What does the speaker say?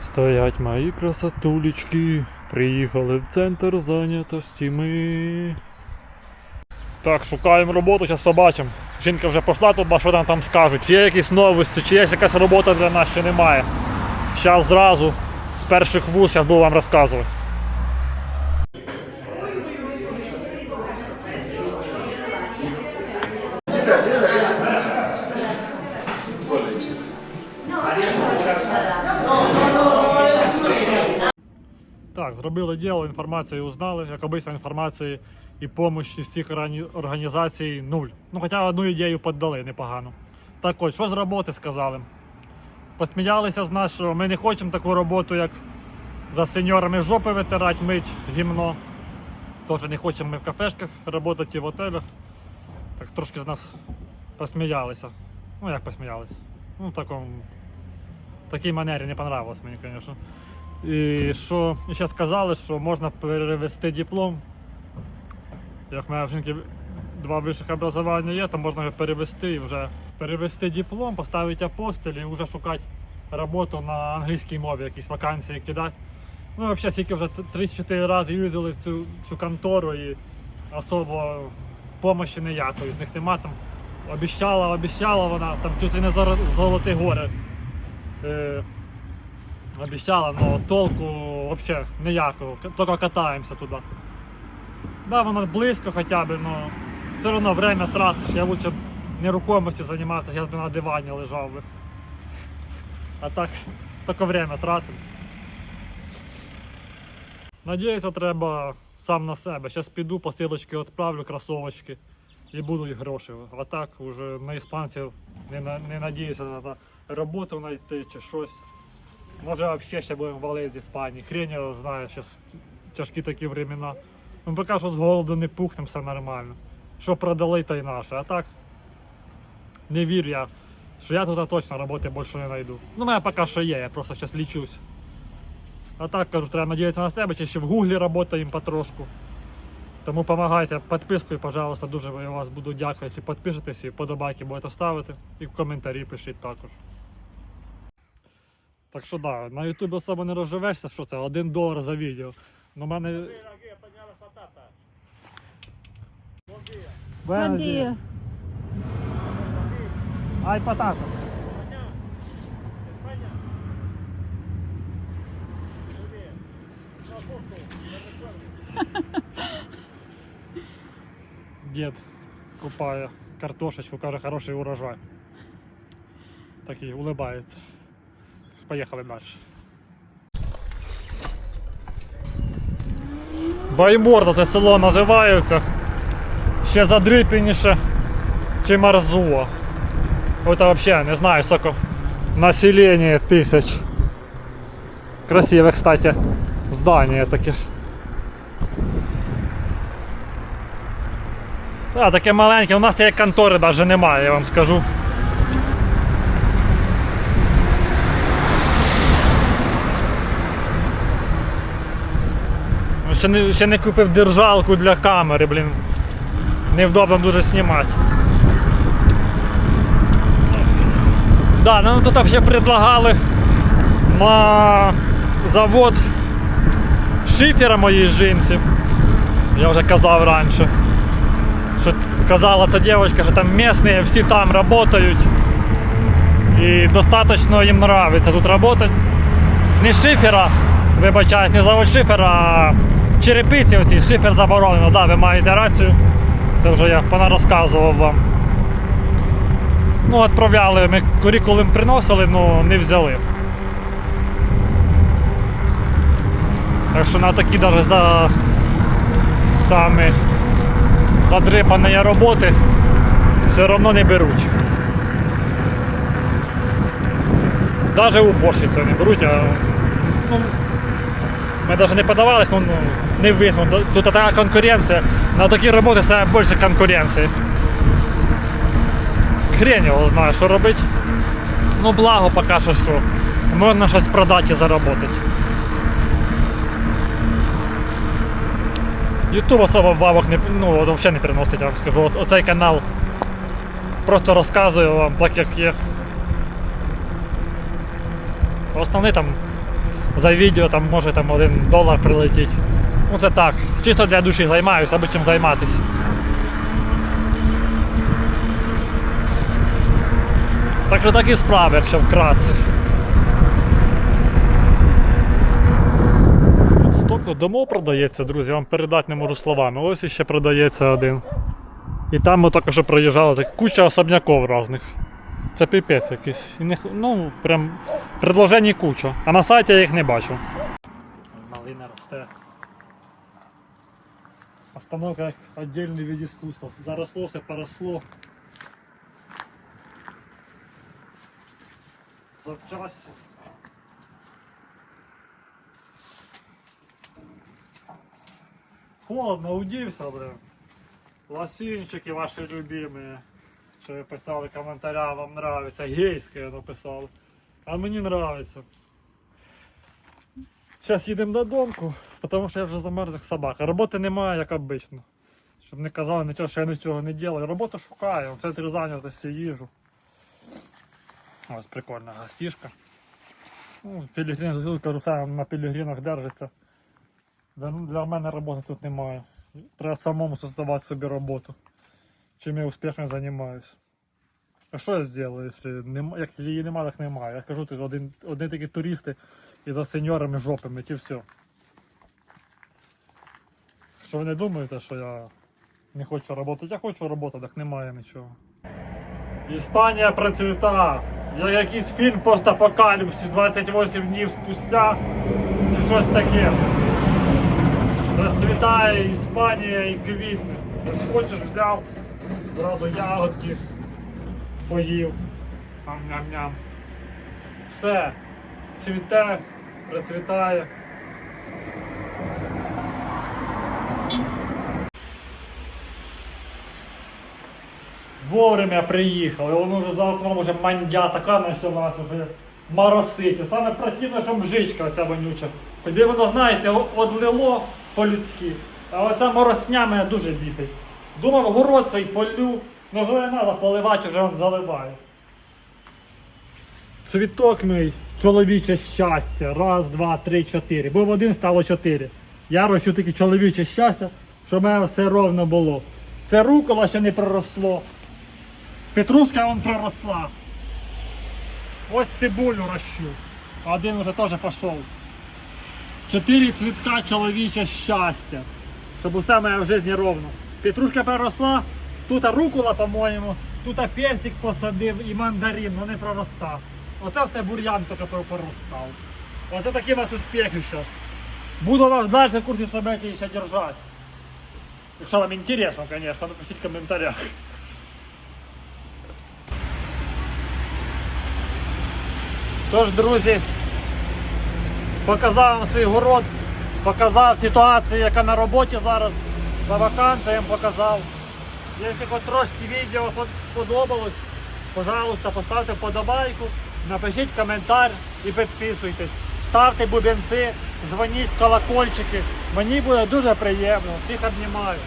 Стоять мої красотулечки, приїхали в центр зайнятості ми. Так, шукаємо роботу, зараз побачимо. Жінка вже пішла тут, що там, там скажуть. Чи є якісь новості, чи є якась робота для нас, чи немає. Зараз зразу з перших вуз зараз буду вам розказувати. Так, зробили діло, інформацію узнали. Як обично, інформації і допомоги з цих організацій нуль. Ну, хоча одну ідею піддали непогано. Так от, що з роботи сказали? Посміялися з нас, що ми не хочемо таку роботу, як за сеньорами жопи витирати, мить гімно. Теж не хочемо ми в кафешках працювати в отелях. Так трошки з нас посміялися. Ну як посміялися? Ну, в такому. Такій манері не понравилось мені, звісно. І що ще сказали, що можна перевести диплом. Як в мене в жінки два вищих образування є, то можна перевести і вже перевести диплом, поставити апостиль і вже шукати роботу на англійській мові, якісь вакансії кидати. Ну, взагалі, скільки вже 3-4 рази в цю, цю контору і особо допомоги ніякої з них нема там. Обіщала, обіщала вона, там чуть ли не золоті гори. Обіцяла, але толку взагалі ніякого, тільки катаємося туди. Да, воно близько хоча б, але все одно время тратиш. Я лучше нерухомості займався, я б на дивані лежав би. А так, тільки время тратив. Надіятися треба сам на себе. Зараз піду, посилочки відправлю, кросовочки і будуть гроші. А так вже на іспанців не, не надіюся на на роботу знайти чи щось. Може взагалі ще будемо валити з Іспанії. Хрень його знає, зараз тяжкі такі времена. Ну поки що з голоду не пухнем, все нормально. Що продали, то й наше. А так не вірю я, що я тут точно роботи більше не знайду. Ну, мене поки що є, я просто зараз лічусь. А так кажу, треба надіятися на себе, чи ще в гуглі працюємо потрошку. Тому допомагайте підпискою, пожалуйста, дуже я вас буду дякувати, якщо підпишетесь і подобайки будете ставити. І в коментарі пишіть також. Так що да, на Ютубі особо не розживешся, що це один долар за відео. Ну, в мене. Dia. Ай, патата. Дед купає картошечку, каже, хороший урожай. Такий улыбається. Поїхали далі. Байморда це село називається. Ще задрипініше, чи Марзуа. Это вообще, не знаю, сколько население тысяч. Красивое, кстати, здание таке. Та, таке маленьке, у нас цієї контори навіть немає, я вам скажу. Ще не, ще не купив держалку для камери, блін. Невдобно дуже знімати. Да, нам тут вообще предлагали на завод шифера моїй жінці. Я вже казав раніше. Що казала ця дівчинка, що там місні всі там працюють. І достатньо їм подобається тут працювати. Не шифера, вибачаюсь, не завод шифера, а черепиці оці, шифер заборонено, да, ви маєте рацію. Це вже я понарозказував вам. Ну, відправляли, ми курікулум приносили, але не взяли. Так що на такі навіть за самі задрипані роботи все одно не беруть. Навіть уборщицю не беруть, а ну, ми навіть не подавались, ну, ну не візьмемо. Тут така конкуренція. На такі роботи саме більше конкуренції хрень його знає, що робити. Ну, благо поки що що. Можна щось продати і заробити. Ютуб особо бабок не, ну, взагалі не приносить, я вам скажу. Оц- Оцей канал просто розказую вам так, як є. Основний там за відео там може там один долар прилетіть. Ну це так, чисто для душі займаюся, аби чим займатися. Так що такі справи, якщо вкратце. Тут стільки домов продається, друзі, я вам передати не можу словами. Ось іще продається один. І там ми що проїжджали, так куча особняків різних. Це піпець якийсь. І не, ну, прям предложень куча. А на сайті я їх не бачу. Малина росте. Остановка як віддільний від іскусства. Заросло, все поросло. Завчасся. Холодно, удився, блин. Лосинчики ваші любимі. Що ви писали коментаря, вам нравится. Гейське я написав. А мені нравится. Зараз їдемо додому, тому що я вже замерз як собака. Роботи немає, як обично. Щоб не казали нічого, що я нічого не роблю. Роботу шукаю, в центрі зайнятості їжу. Ось прикольна гостішка. Ну, Пілігрін, карусель на пілігрінах держиться. Для, для мене роботи тут немає. Треба самому создавати собі роботу. Чим я успішно займаюся. А що я зроблю, якщо нема, як її немає, так немає. Я кажу, тут один, одні такі туристи і за сеньорами жопами, і все. Що ви не думаєте, що я не хочу працювати? Я хочу працювати, так немає нічого. Іспанія процвіта. Як якийсь фільм постапокаліпсис 28 днів спустя чи щось таке. Розцвітає Іспанія і квітне. Ось хочеш взяв, зразу ягодки поїв. Ням-ням-ням. Все. Цвіте, процвітає. Вовремя приїхали, воно вже за окном вже мандя така почалась вже моросить. Саме противне, що мжичка оця вонюча. Тоді воно, знаєте, одлило по-людськи. А оця моросня мене дуже бісить. Думав, город свій полю, ну вже треба поливати, вже він заливає. Цвіток мій, чоловіче щастя. Раз, два, три, чотири. Був один, стало чотири. Я рощу таке чоловіче щастя, щоб мене все ровно було. Це рукола ще не проросло. Петрушка вон проросла. Ось цибулю рощу. Один вже теж пішов. Чотири цвітка чоловіче щастя. Щоб усе моє в житті ровно. Петрушка проросла, тут рукола, по-моєму, тут персик посадив і мандарин, не проростав. Оце все бур'ян тільки проростав. Оце такі у вас успіхи зараз. Буду вас далі в курсі собаки ще держати. Якщо вам інтересно, звісно, напишіть в коментарях. Тож, друзі, показав вам свій город, показав ситуацію, яка на роботі зараз, за вакансіям показав. Якщо трошки відео сподобалось, пожалуйста, поставте вподобайку, напишіть коментар і підписуйтесь. Ставте бубенці, дзвоніть в колокольчики. Мені буде дуже приємно. Всіх обнімаю.